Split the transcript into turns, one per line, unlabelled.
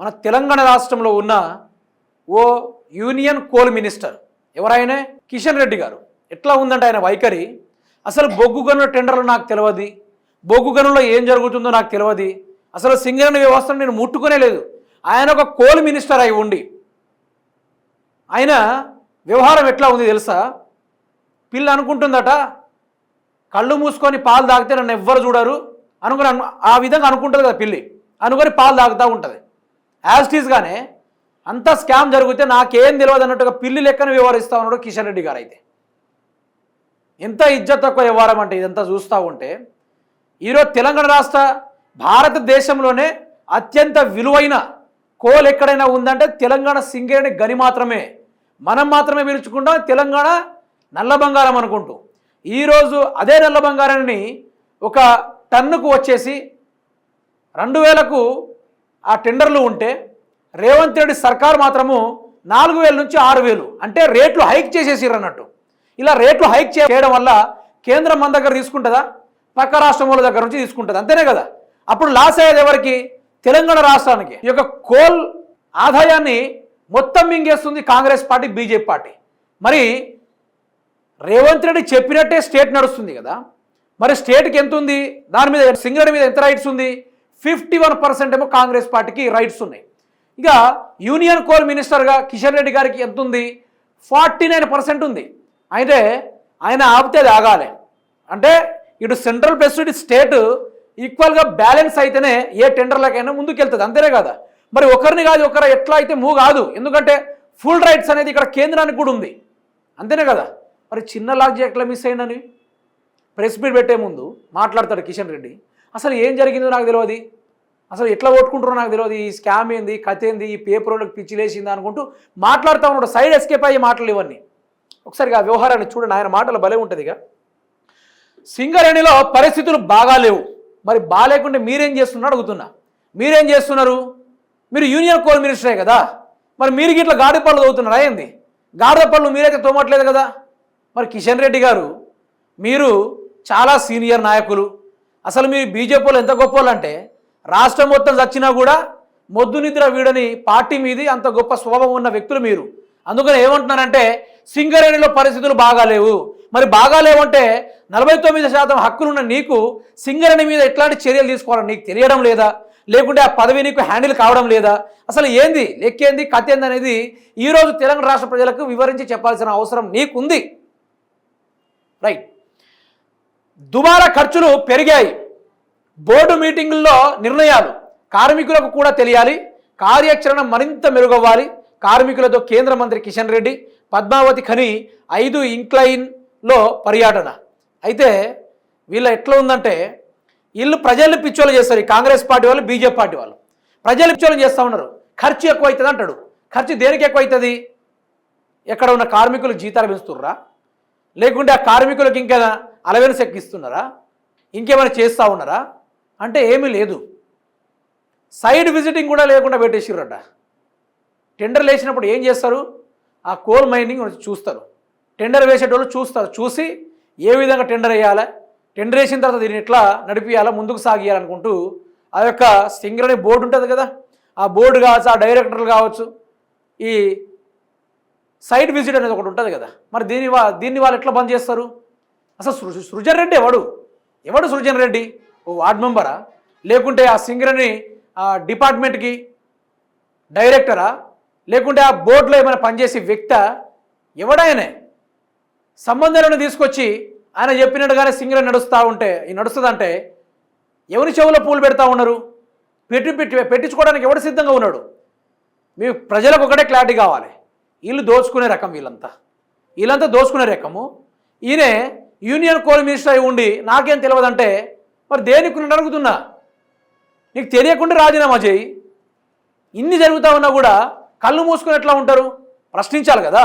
మన తెలంగాణ రాష్ట్రంలో ఉన్న ఓ యూనియన్ కోల్ మినిస్టర్ ఎవరైనా కిషన్ రెడ్డి గారు. ఎట్లా ఉందంటే ఆయన వైఖరి. అసలు బొగ్గు గనుల టెండర్లు నాకు తెలియదు బొగ్గు గనుల్లో ఏం జరుగుతుందో నాకు తెలియదు అసలు సింగరణ వ్యవస్థను నేను ముట్టుకునే లేదు. ఆయన ఒక కోల్ మినిస్టర్ అయి ఉండి. ఆయన వ్యవహారం ఎట్లా ఉంది తెలుసా? పిల్ల అనుకుంటుందట కళ్ళు మూసుకొని పాలు తాగితే నన్ను ఎవ్వరు చూడరు అనుకుని ఆ విధంగా అనుకుంటుంది కదా పిల్లి. అనుకొని పాలు తాగుతూ ఉంటుంది. యాజ్ అంత స్కామ్ జరిగితే నాకేం తెలియదు అన్నట్టుగా పిల్లి లెక్కన వివరిస్తా ఉన్నాడు కిషన్ రెడ్డి గారు అయితే. ఎంత ఇజ్జత్ తక్కువ వ్యవహారం అంటే ఇదంతా చూస్తూ ఉంటే ఈరోజు తెలంగాణ రాష్ట్ర భారతదేశంలోనే అత్యంత విలువైన కోల్ ఎక్కడైనా ఉందంటే తెలంగాణ సింగరేణి గని మాత్రమే. మనం మాత్రమే పిలుచుకుంటాం తెలంగాణ నల్ల బంగారం అనుకుంటూ. ఈరోజు అదే నల్ల బంగారాన్ని ఒక టన్నుకు వచ్చేసి రెండు వేలకు ఆ టెండర్లు ఉంటే రేవంత్ రెడ్డి సర్కార్ మాత్రము నాలుగు వేల నుంచి ఆరు వేలు. అంటే రేట్లు హైక్ చేసేసిర్రు అన్నట్టు. ఇలా రేట్లు హైక్ చేయడం వల్ల కేంద్రం మన దగ్గర తీసుకుంటుందా? పక్క రాష్ట్రం వాళ్ళ దగ్గర నుంచి తీసుకుంటుంది? అంతేనే కదా. అప్పుడు లాస్ అయ్యేది ఎవరికి? తెలంగాణ రాష్ట్రానికి. ఈ యొక్క కోల్ ఆదాయాన్ని మొత్తం మింగేస్తుంది కాంగ్రెస్ పార్టీ బీజేపీ పార్టీ. మరి రేవంత్ రెడ్డి చెప్పినట్టే స్టేట్ నడుస్తుంది కదా. మరి స్టేట్కి ఎంత ఉంది? దాని మీద సింగర్ మీద ఎంత రైట్స్ ఉంది? ఫిఫ్టీ వన్ పర్సెంట్ ఏమో కాంగ్రెస్ పార్టీకి రైట్స్ ఉన్నాయి. ఇక యూనియన్ కోల్ మినిస్టర్గా కిషన్ రెడ్డి గారికి ఎంత ఉంది? ఫార్టీ నైన్ పర్సెంట్ ఉంది. అయితే ఆయన ఆపితే అది ఆగాలి. అంటే ఇటు సెంట్రల్ ప్లస్ ఇటు స్టేట్ ఈక్వల్గా బ్యాలెన్స్ అయితేనే ఏ టెండర్లకైనా ముందుకెళ్తుంది. అంతేనే కదా? మరి ఒకరిని కాదు ఒకరు ఎట్లా అయితే మూవ్ కాదు. ఎందుకంటే ఫుల్ రైట్స్ అనేది ఇక్కడ కేంద్రానికి కూడా ఉంది. అంతేనే కదా? మరి చిన్న లాడ్జి ఎట్లా మిస్ అయిందని ప్రెస్ మీట్ పెట్టే ముందు మాట్లాడతాడు కిషన్ రెడ్డి. అసలు ఏం జరిగిందో నాకు తెలియదు అసలు ఎట్లా కొట్టుకుంటారో నాకు తెలియదు ఈ స్కామ్ ఏంది కథ ఏంది ఈ పేపర్ వాళ్ళకి పిచ్చిలేసింది అనుకుంటూ మాట్లాడుతూ ఉన్నాడు. సైడ్ ఎస్కేప్ అయ్యే మాటలు ఇవన్నీ ఒకసారి ఆ వ్యవహారాన్ని చూడండి. ఆయన మాటలు భలే ఉంటుందిగా సింగరేణిలో పరిస్థితులు బాగా లేవు. మరి బాగాలేకుంటే మీరేం చేస్తున్నారు అడుగుతున్నా. మీరేం చేస్తున్నారు? మీరు యూనియన్ కోల్ మినిస్టరే కదా. మరి మీరు ఇట్లా గాడి పళ్ళు చదువుతున్నారా ఏంది? గాడిద పళ్ళు మీరైతే తోమట్లేదు కదా. మరి కిషన్ రెడ్డి గారు మీరు చాలా సీనియర్ నాయకులు. అసలు మీరు బీజేపీలో ఎంత గొప్ప అంటే రాష్ట్రం మొత్తం చచ్చినా కూడా మొద్దు నిద్ర వీడని పార్టీ మీది అంత గొప్ప స్వభావం ఉన్న వ్యక్తులు మీరు. అందుకని ఏమంటున్నారంటే సింగరేణిలో పరిస్థితులు బాగాలేవు. మరి బాగాలేవంటే నలభై తొమ్మిది శాతం హక్కులున్న నీకు సింగరేణి మీద ఎట్లాంటి చర్యలు తీసుకోవాలని నీకు తెలియడం లేదా? లేకుంటే ఆ పదవి నీకు హ్యాండిల్ కావడం లేదా? అసలు ఏంది? లెక్కేంది? కథ ఏంది అనేది ఈరోజు తెలంగాణ రాష్ట్ర ప్రజలకు వివరించి చెప్పాల్సిన అవసరం నీకుంది. రైట్. దుబారా ఖర్చులు పెరిగాయి. బోర్డు మీటింగుల్లో నిర్ణయాలు కార్మికులకు కూడా తెలియాలి. కార్యాచరణ మరింత మెరుగవ్వాలి. కార్మికులతో కేంద్ర మంత్రి కిషన్ రెడ్డి పద్మావతి ఖని ఐదు ఇంక్లైన్లో పర్యటన. అయితే వీళ్ళ ఎట్లా ఉందంటే వీళ్ళు ప్రజల్ని పిచ్చోలు చేస్తారు. కాంగ్రెస్ పార్టీ వాళ్ళు బీజేపీ పార్టీ వాళ్ళు. ప్రజలు పిచ్చోలు చేస్తూ ఉన్నారు. ఖర్చు ఎక్కువ అవుతుంది అంటాడు ఖర్చు దేనికి ఎక్కువ అవుతుంది ఎక్కడ ఉన్న కార్మికులు జీతాలు పెంచుతుర్రా? లేకుంటే ఆ కార్మికులకు ఇంకా అలవెన్స్ ఎక్కిస్తున్నారా? ఇంకేమైనా చేస్తూ ఉన్నారా? అంటే ఏమీ లేదు. సైడ్ విజిటింగ్ కూడా లేకుండా పెట్టేసిర్రట. టెండర్ వేసినప్పుడు ఏం చేస్తారు? ఆ కోల్ మైనింగ్ చూస్తారు. టెండర్ వేసేటోళ్ళు చూస్తారు. చూసి ఏ విధంగా టెండర్ వేయాలి? టెండర్ వేసిన తర్వాత దీన్ని ఎట్లా నడిపియాలా? ముందుకు సాగియాలనుకుంటూ ఆ యొక్క సింగర్ అనే బోర్డు ఉంటుంది కదా? ఆ బోర్డు కావచ్చు ఆ డైరెక్టర్లు కావచ్చు ఈ సైట్ విజిట్ అనేది ఒకటి ఉంటుంది కదా. మరి దీని వా దీన్ని వాళ్ళు ఎట్లా బంద్ చేస్తారు? అసలు సృ సృజన్ రెడ్డి ఎవడు? ఎవడు సృజన్ రెడ్డి? ఓ వార్డ్ మెంబరా? లేకుంటే ఆ సింగర్ని ఆ డిపార్ట్మెంట్కి డైరెక్టరా? లేకుంటే ఆ బోర్డులో ఏమైనా పనిచేసే వ్యక్త? ఎవడాయనే? సంబంధాలను తీసుకొచ్చి ఆయన చెప్పినట్టుగానే సింగర్ నడుస్తూ ఉంటే ఈ నడుస్తుందంటే ఎవరి చెవులో పూలు పెడతా ఉన్నారు? పెట్టి పెట్టి పెట్టించుకోవడానికి ఎవడు సిద్ధంగా ఉన్నాడు? మీ ప్రజలకు ఒకటే క్లారిటీ కావాలి. వీళ్ళు దోచుకునే రకం వీళ్ళంతా. వీళ్ళంతా దోచుకునే రకము. ఈయనే యూనియన్ కోల్ మినిస్టర్ అయి ఉండి నాకేం తెలియదంటే మరి దేనికి నేను అడుగుతున్నా? నీకు తెలియకుండా రాజీనామా చేయి. ఇన్ని జరుగుతూ ఉన్నా కూడా కళ్ళు మూసుకుని ఎట్లా ఉంటారు? ప్రశ్నించాలి కదా.